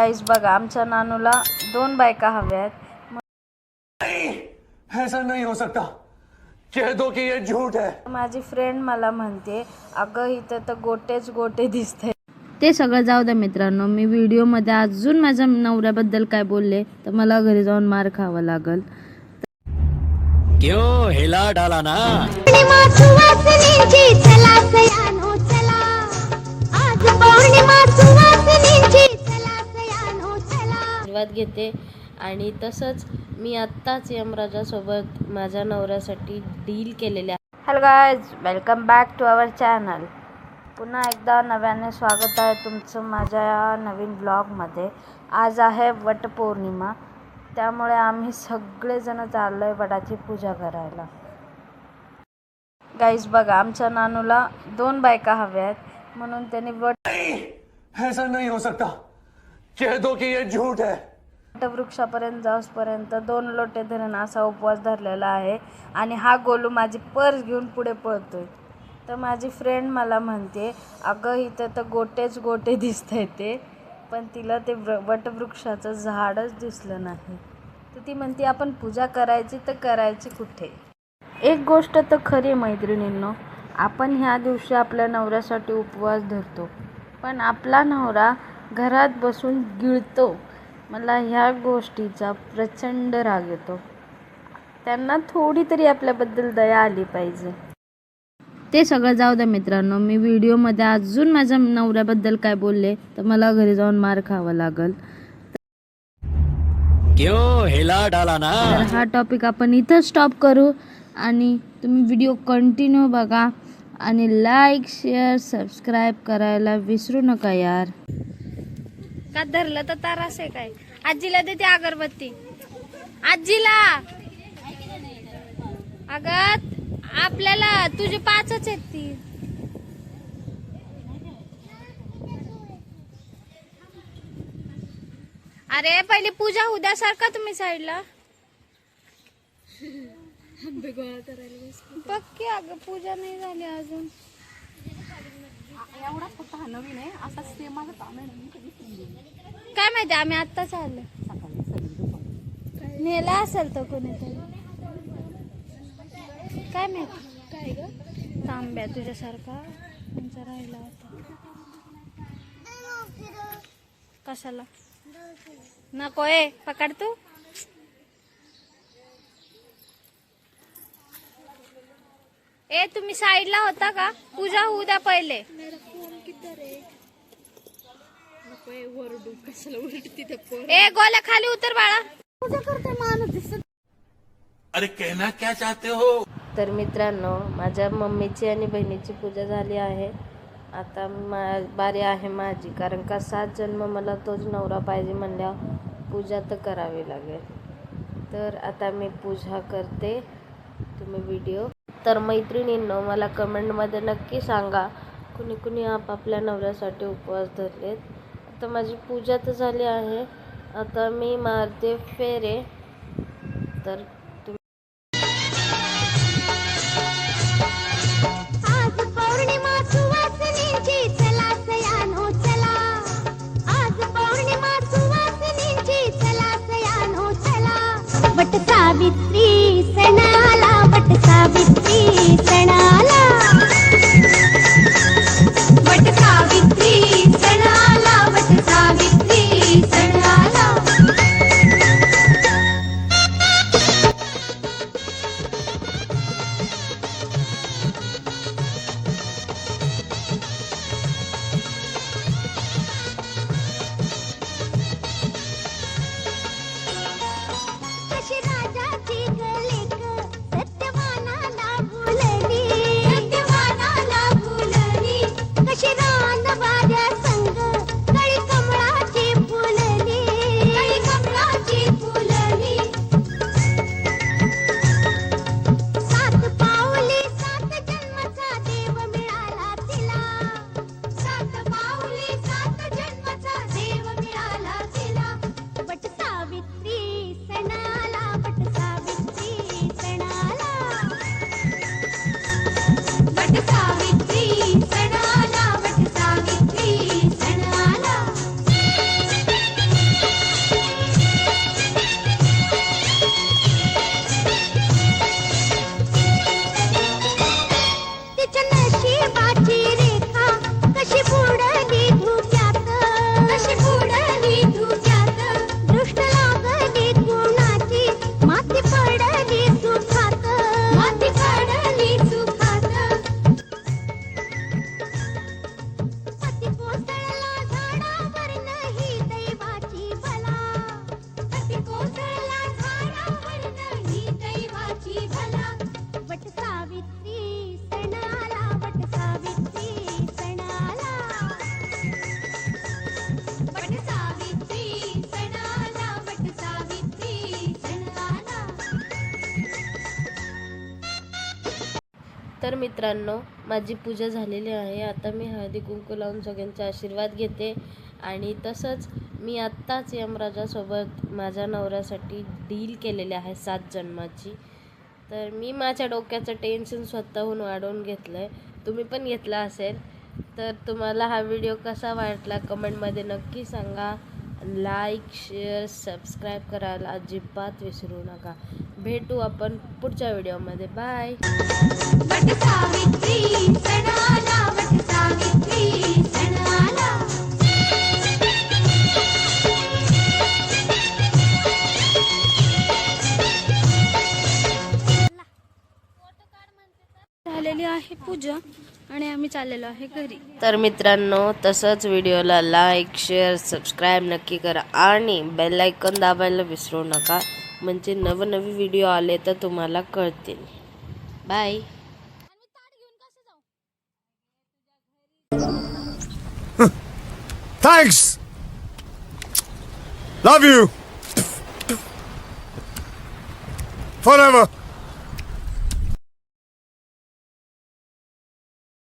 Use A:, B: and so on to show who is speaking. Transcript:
A: Guys बघा आमच्या नानूला दोन बायका हव्या आहेत.
B: ऐसा नहीं हो सकता. कह दो कि ये झूठ है.
A: माझी फ्रेंड मला म्हणते अगं इथं तर गोटेच गोटे दिसते
C: ते सगळं जाऊ द्या मित्रांनो मी व्हिडिओमध्ये अजून माझ्या नवऱ्याबद्दल काय बोलले तर मला घरी जाऊन मार खावा लागल.
D: क्यों हिला डाला ना?
C: आशीर्वाद घेते. आणि तसंच मी आत्ताच यमराजासोबत माझ्या नवऱ्यासाठी डील केलेले आहे
A: hello guys welcome back to our channel पुन्हा एकदा नव्याने स्वागत आहे तुमचं माझ्या या नवीन ब्लॉगमध्ये आज आहे वटपौर्णिमा. त्यामुळे आम्ही सगळेजण चाललो आहे वडाची पूजा करायला. गाईज बघा आमच्या नानूला दोन बायका हव्या आहेत. म्हणून त्यांनी वट
B: ऐसा नहीं हो सकता. कह दो कि ये झूठ है.
A: वटवृक्षापर्यंत जाऊसपर्यंत दोन लोटे धरण असा उपवास धरलेला आहे आणि हा गोलू माझी पर्स घेऊन पुढे पळतोय. तर माझी फ्रेंड मला म्हणते अगं इथं तर गोटेच गोटे दिसत आहे ते पण तिला ते व्र वटवृक्षाचं झाडच दिसलं नाही. तर ती म्हणते आपण पूजा करायची तर करायची कुठे? एक गोष्ट तर खरी मैत्रिणींनो. आपण ह्या दिवशी आपल्या नवऱ्यासाठी उपवास धरतो पण आपला नवरा घरात बसून गिळतो. मला ह्या गोष्टीचा प्रचंड राग येतो. त्यांना थोडी तरी आपल्याबद्दल दया आली पाहिजे.
C: ते सगळं जाऊ द्या मित्रांनो मी व्हिडिओमध्ये अजून माझ्या नवऱ्याबद्दल काय बोलले तर मला घरी जाऊन मार खावा लागल.
D: क्यों हिला डाला ना.
C: तर हा टॉपिक आपण इथं स्टॉप करू आणि तुम्ही व्हिडिओ कंटिन्यू बघा आणि लाईक शेअर सबस्क्राईब करायला विसरू नका यार.
A: का धरलं तर तारास आहे काय? आजीला देते अगरबत्ती. आजीला! अगं आपल्याला तुझे पाचच आहेत ती. अरे पहिले पूजा उद्या सारखा तुम्ही साईडला पक्की अगं पूजा नाही झाली अजून. काय माहिती आम्ही आत्ताच आलो. नेला असेल तर कोणीतरी. काय माहिती? काय ग? तांब्या तुझ्यासारखा त्यांचा राहिला होता. कशाला? नको ए पकड तू. ए तुम्ही साईडला होता का? पूजा होऊ द्या पहिले. ए गोल्या खाली उतर बाळा. पूजा करते माणूस दिसत
B: अरे कहना क्या चाहते हो?
C: तर मित्रांनो माझ्या मम्मीची आणि बहिणीची पूजा झाली आहे. आता मा बारी आहे माझी कारण का सात जन्म मला तोच नवरा पाहिजे म्हणल्यावर पूजा तर करावी लागेल. तर आता मी पूजा करते. तुम्ही व्हिडिओ तर मैत्रिणींनो मला कमेंटमध्ये नक्की सांगा कुणी कुणी आपापल्या नवऱ्यासाठी उपवास धरलेत. आता माझी पूजा तर झाली आहे. आता मी मारते फेरे. तर
E: वट सावित्री सणाला वट सावित्री सणाला
C: तर मित्रांनो माझी पूजा झालेली आहे. आता मी हळदी कुंकू लावून सगळ्यांचा आशीर्वाद घेते. आणि तसंच मी आत्ताच यमराजासोबत माझ्या नवऱ्यासाठी डील केलेली आहे सात जन्माची. तर मी माझ्या डोक्याचं टेन्शन स्वतःहून वाढवून घेतलं आहे तुम्ही पण घेतला असेल. तर तुम्हाला हा व्हिडिओ कसा वाटला कमेंटमध्ये नक्की सांगा. लाईक शेअर सबस्क्राईब करायला अजिबात विसरू नका. भेटू आपण पुढच्या व्हिडिओमध्ये बाय
F: पूजा आणि आम्ही चाललेलो आहे घरी
C: तर मित्रांनो तसंच व्हिडिओला लाईक शेअर सबस्क्राईब नक्की करा आणि बेल आयकॉन दाबायला विसरू नका म्हणजे नवनवी व्हिडिओ आले तर तुम्हाला कळतील bye
G: Thanks. Love you. Forever.